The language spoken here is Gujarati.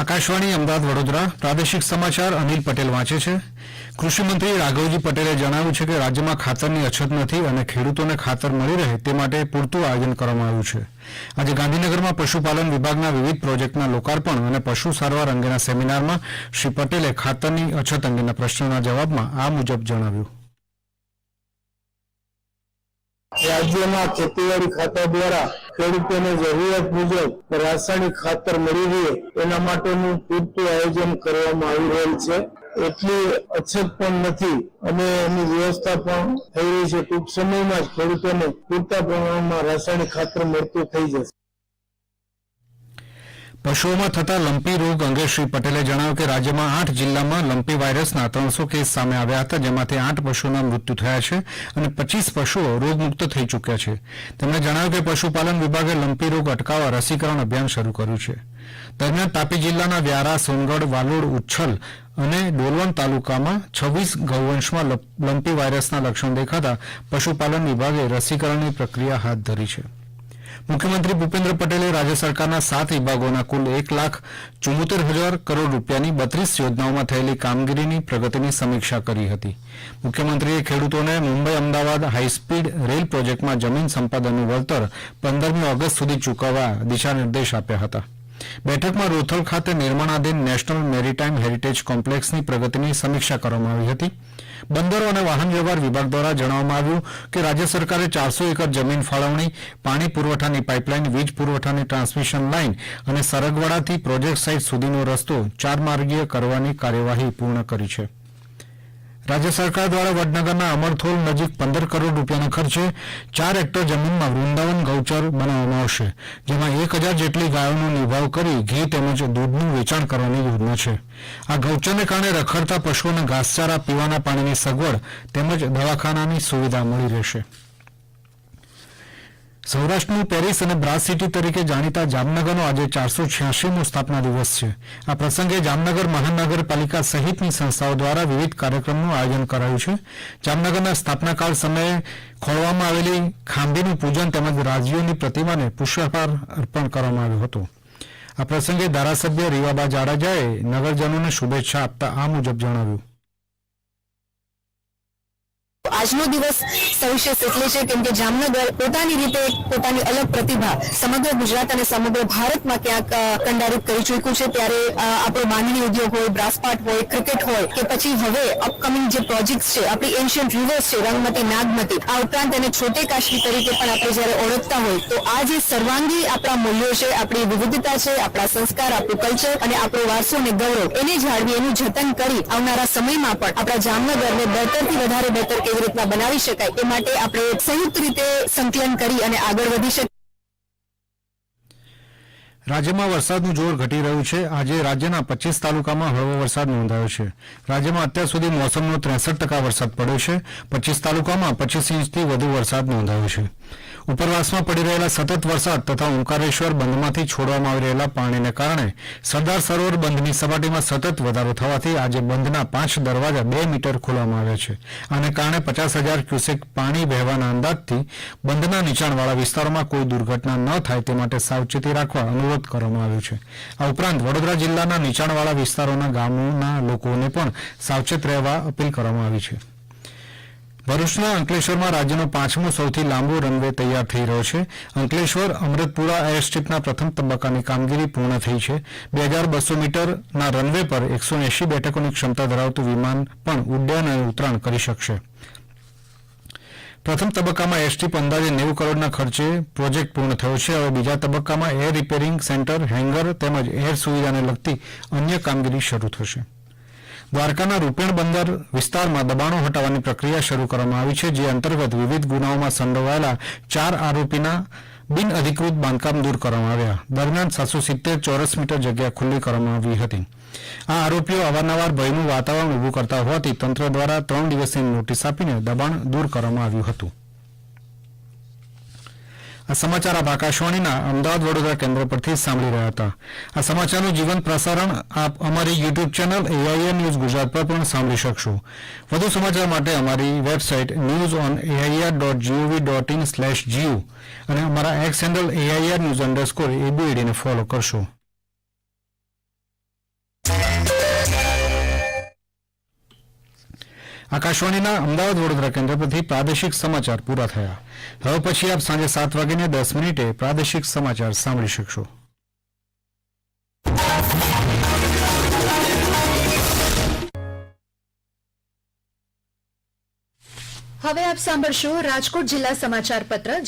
આકાશવાણી, અમદાવાદ, વડોદરા. પ્રાદેશિક સમાચાર અનિલ પટેલ વાંચે છે. કૃષિમંત્રી રાઘવજી પટેલે જણાવ્યું છે કે રાજ્યમાં ખાતરની અછત નથી અને ખેડૂતોને ખાતર મળી રહે તે માટે પૂરતું આયોજન કરવામાં આવ્યું છે. આજે ગાંધીનગરમાં પશુપાલન વિભાગના વિવિધ પ્રોજેક્ટના લોકાર્પણ અને પશુ સારવાર અંગેના સેમિનારમાં શ્રી પટેલે ખાતરની અછત અંગેના પ્રશ્નના જવાબમાં આ મુજબ જણાવ્યું. રાજ્યમાં ખેતીવાડી ખાતા દ્વારા ખેડૂતોને જરૂરિયાત મુજબ રાસાયણિક ખાતર મળી રહે એના માટેનું પૂરતું આયોજન કરવામાં આવી રહેલ છે. એટલી અછત પણ નથી, અને એની વ્યવસ્થા પણ થઈ રહી છે. ટૂંક સમયમાં જ ખેડૂતોને પૂરતા પ્રમાણમાં રાસાયણિક ખાતર મળતું થઈ જશે. પશુઓમાં થતા લંપી રોગ અંગે શ્રી પટેલે જણાવ્યું કે રાજ્યમાં આઠ જિલ્લામાં લંપી વાયરસના ત્રણસો કેસ સામે આવ્યા હતા, જેમાંથી આઠ પશુના મૃત્યુ થયા છે અને પચીસ પશુઓ રોગમુક્ત થઈ ચૂક્યા છે. તેમણે જણાવ્યું કે પશુપાલન વિભાગે લંપી રોગ અટકાવવા રસીકરણ અભિયાન શરૂ કર્યું છે. દરમિયાન તાપી જિલ્લાના વ્યારા, સોનગઢ, વાલોડ, ઉચ્છલ અને ડોલવણ તાલુકામાં છવ્વીસ ગૌવંશમાં લંપી વાયરસના લક્ષણ દેખાતા પશુપાલન વિભાગે રસીકરણની પ્રક્રિયા હાથ ધરી છે. મુખ્યમંત્રી ભૂપેન્દ્ર પટેલે રાજ્ય સરકારના સાત વિભાગોના કુલ એક લાખ ચુમ્મોતેર હજાર કરોડ રૂપિયાની બત્રીસ યોજનાઓમાં થયેલી કામગીરીની પ્રગતિની સમીક્ષા કરી હતી. મુખ્યમંત્રીએ ખેડૂતોને મુંબઈ અમદાવાદ હાઈસ્પીડ રેલ પ્રોજેક્ટમાં જમીન સંપાદનનું વળતર પંદરમી ઓગસ્ટ સુધી ચૂકવવા દિશાનિર્દેશ આપ્યા હતા. બેઠકમાં રોથલ ખાતે નિર્માણાધીન નેશનલ મેરીટાઈમ હેરિટેજ કોમ્પ્લેક્સની પ્રગતિની સમીક્ષા કરવામાં આવી હતી. બંદરો અને વાહન વ્યવહાર વિભાગ દ્વારા જણાવવામાં આવ્યું કે રાજ્ય સરકારે ચારસો એકર જમીન ફાળવણી, પાણી પુરવઠાની પાઇપલાઇન, વીજ પુરવઠાની ટ્રાન્સમિશન લાઇન અને સરગવાડાથી પ્રોજેક્ટ સાઇટ સુધીનો રસ્તો ચારમાર્ગીય કરવાની કાર્યવાહી પૂર્ણ કરી છે. રાજ્ય સરકાર દ્વારા વડનગરના અમરથોલ નજીક પંદર કરોડ રૂપિયાના ખર્ચે ચાર હેક્ટર જમીનમાં વૃંદાવન, ગૌચર બનાવવામાં આવશે, જેમાં એક હજાર જેટલી ગાયોનો નિભાવ કરી ઘી તેમજ દૂધનું વેચાણ કરવાની યોજના છે. આ ગૌચરને કારણે રખડતા પશુઓને ઘાસચારા, પીવાના પાણીની સગવડ તેમજ દવાખાનાની સુવિધા મળી રહેશે. સૌરાષ્ટ્રનું પેરિસ અને બ્રાસ સિટી તરીકે જાણીતા જામનગરનો આજે ચારસો છ્યાસીમો સ્થાપના દિવસ છે. આ પ્રસંગે જામનગર મહાનગરપાલિકા સહિતની સંસ્થાઓ દ્વારા વિવિધ કાર્યક્રમનું આયોજન કરાયું છે. જામનગરના સ્થાપનાકાળ સમયે ખોળવામાં આવેલી ખાંભીનું પૂજન તેમજ રાજવીઓની પ્રતિમાને પુષ્પહાર અર્પણ કરવામાં આવ્યો હતો. આ પ્રસંગે ધારાસભ્ય રીવાબા જાડેજાએ નગરજનોને શુભેચ્છા આપતા આ મુજબ જણાવ્યું. આજનો દિવસ સવિશેષ એટલે છે કેમ કે જામનગર પોતાની રીતે પોતાની અલગ પ્રતિભા સમગ્ર ગુજરાત અને સમગ્ર ભારતમાં ક્યાંક કંડારિત કરી ચૂક્યું છે. ત્યારે આપણો બાંધણી ઉદ્યોગ હોય, બ્રાસપાટ હોય, ક્રિકેટ હોય કે પછી હવે અપકમિંગ જે પ્રોજેક્ટ છે, આપણી એન્શિયન્ટ રિવર્સ છે, રંગમતી, નાગમતી, આ ઉપરાંત એને છોટે કાશી તરીકે પણ આપણે જ્યારે ઓળખતા હોય, તો આ જે સર્વાંગી આપણા મૂલ્યો છે, આપણી વિવિધતા છે, આપણા સંસ્કાર, આપણું કલ્ચર અને આપણો વારસો અને ગૌરવ, એને જાળવી, એનું જતન કરી આવનારા સમયમાં પણ આપણા જામનગરને બહેતરથી વધારે બહેતર કેવી રીતના બનાવી શકાય. એ માટે આપણે સંયુક્ત રીતે સંકલન કરી અને આગળ વધી શકીએ. રાજ્યમાં વરસાદનું જોર ઘટી રહ્યું છે. આજે રાજ્યના પચીસ તાલુકામાં હળવો વરસાદ નોંધાયો છે. રાજ્યમાં અત્યાર સુધી મોસમનો ત્રેસઠ ટકા વરસાદ પડ્યો છે. પચીસ તાલુકામાં પચીસ ઇંચથી વધુ વરસાદ નોંધાયો છે. ઉપરવાસમાં પડી રહેલા સતત વરસાદ તથા ઓંકારેશ્વર બંધમાંથી છોડવામાં આવી રહેલા પાણીને કારણે સરદાર સરોવર બંધની સપાટીમાં સતત વધારો થવાથી આજે બંધના પાંચ દરવાજા બે મીટર ખોલવામાં આવ્યા છે. આને કારણે પચાસ હજાર ક્યુસેક પાણી વહેવાના અંદાજથી બંધના નીચાણવાળા વિસ્તારોમાં કોઈ દુર્ઘટના ન થાય તે માટે સાવચેતી રાખવા અનુરોધ કરવામાં આવ્યું છે. આ ઉપરાંત વડોદરા જિલ્લાના નીચાણવાળા વિસ્તારોના ગામોના લોકોને પણ સાવચેત રહેવા અપીલ કરવામાં આવી છે. ભરૂચના અંકલેશ્વરમાં રાજ્યનો પાંચમો સૌથી લાંબો રનવે તૈયાર થઈ રહ્યો છે. અંકલેશ્વર, અમૃતપુરા એરસ્ટ્રીપના પ્રથમ તબક્કાની કામગીરી પૂર્ણ થઈ છે. બે હજાર બસો મીટરના રનવે પર એકસો એંશી બેઠકોની ક્ષમતા ધરાવતું વિમાન પણ ઉડ્ડયન અને ઉતરાણ કરી શકશે. પ્રથમ તબક્કામાં એરસ્ટ્રીપ અંદાજે નેવું કરોડના ખર્ચે પ્રોજેક્ટ પૂર્ણ થયો છે. હવે બીજા તબક્કામાં એર રિપેરિંગ સેન્ટર, હેંગર તેમજ એર સુવિધાને લગતી અન્ય કામગીરી શરૂ થશે. દ્વારકાના રૂપેણ બંદર વિસ્તારમાં દબાણો હટાવવાની પ્રક્રિયા શરૂ કરવામાં આવી છે, જે અંતર્ગત વિવિધ ગુનાઓમાં સંડોવાયેલા ચાર આરોપીના બિન અધિકૃત બાંધકામ દૂર કરવામાં આવ્યા. દરમિયાન સાતસો સિત્તેર ચોરસ મીટર જગ્યા ખુલ્લી કરવામાં આવી હતી. આ આરોપીઓ અવારનવાર ભયનું વાતાવરણ ઊભું કરતા હોવાથી તંત્ર દ્વારા ત્રણ દિવસની નોટિસ આપીને દબાણ દૂર કરવામાં આવ્યું હતું. આ સમાચાર આપ આકાશવાણીના અમદાવાદ વડોદરા કેન્દ્ર પરથી સાંભળી રહ્યા હતા. આ સમાચારનું જીવંત પ્રસારણ આપ અમારી YouTube channel AIR news Gujarat પર પણ સાંભળી શકશો. વધુ સમાચાર માટે અમારી website news on AIR dot GOV dot in slash GO અને અમારા X handle AIR news underscore એબીએડીને follow કરશો. આકાશવાણીના અમદાવાદ વડોદરા કેન્દ્ર પરથી પ્રાદેશિક સમાચાર પૂરા થયા. હવે પછી આપ સાંજે સાત વાગીને દસ મિનિટે પ્રાદેશિક સમાચાર સાંભળી શકશો. હવે આપ સાંભળશો રાજકોટ જિલ્લા સમાચાર પત્ર